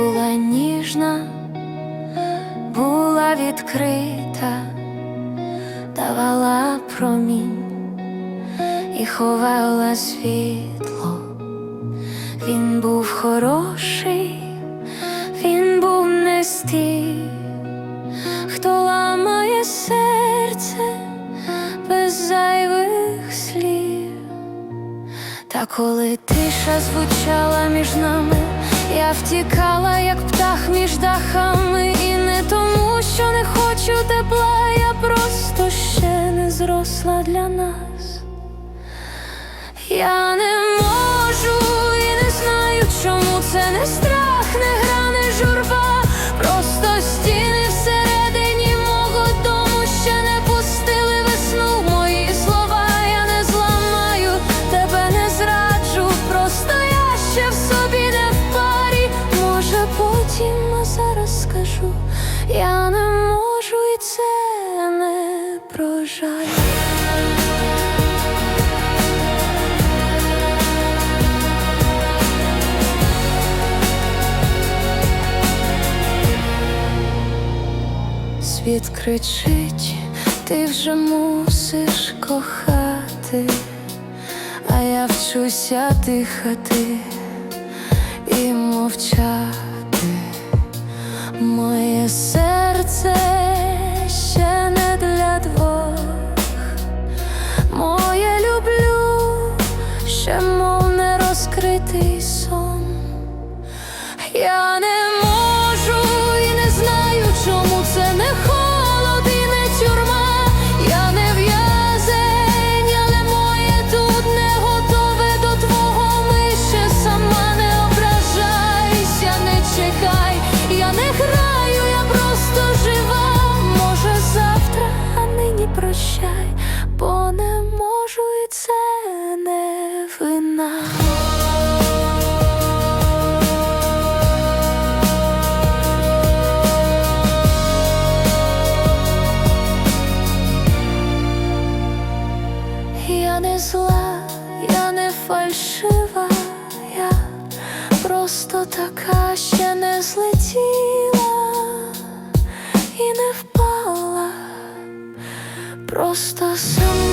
була ніжна, була відкрита, давала промінь і ховала світло. Він був хороший, він був не з хто ламає серце без зайвих слів, та коли тиша звучала між нами я втікала, як птах між дахами, і не тому, що не хочу тепла, я просто ще не зросла для нас. Я не жаль. Світ кричить, ти вже мусиш кохати, а я вчуся дихати і мовчати. Моє серце Я не фальшива, я просто така ще не злетіла і не впала, просто сама.